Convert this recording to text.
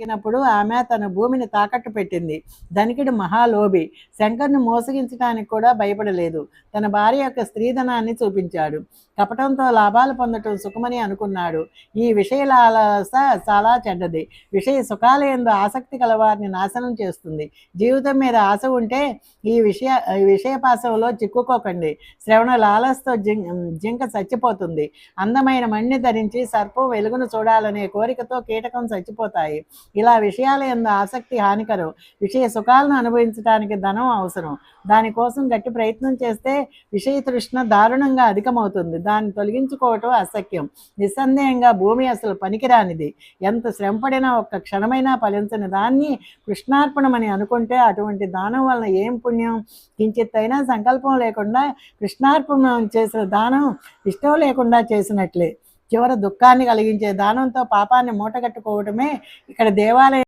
తగినప్పుడు ఆమె తన భూమిని తాకట్టు పెట్టింది. ధనికుడు మహాలోభి. శంకర్ను మోసగించడానికి కూడా భయపడలేదు. తన భార్య యొక్క స్త్రీధనాన్ని చూపించాడు. కపటంతో లాభాలు పొందటం సుఖమని అనుకున్నాడు. ఈ విషయాలస చాలా చెడ్డది. విషయ సుఖాల ఎందు ఆసక్తి కలవారిని నాశనం చేస్తుంది. జీవితం మీద ఆశ ఉంటే ఈ విషయ ఈ చిక్కుకోకండి. శ్రవణ లాలస్తో జిం జింక చచ్చిపోతుంది. అందమైన మణ్ణి ధరించి సర్పం వెలుగును చూడాలనే కోరికతో కీటకం చచ్చిపోతాయి. ఇలా విషయాల ఎందు ఆసక్తి హానికరం. విషయ సుఖాలను అనుభవించడానికి ధనం అవసరం. దానికోసం గట్టి ప్రయత్నం చేస్తే విషయ తృష్ణ దారుణంగా అధికమవుతుంది. దాన్ని తొలగించుకోవటం అసఖ్యం. నిస్సందేహంగా భూమి అసలు పనికిరానిది. ఎంత శ్రమపడినా ఒక్క క్షణమైనా ఫలించని దాన్ని కృష్ణార్పణమని అనుకుంటే అటువంటి దానం వలన ఏం పుణ్యం? కించిత్తైనా సంకల్పం లేకుండా కృష్ణార్పణం చేసిన దానం ఇష్టం లేకుండా చేసినట్లే. చివర దుఃఖాన్ని కలిగించే దానంతో పాపాన్ని మూటగట్టుకోవటమే ఇక్కడ దేవాలయం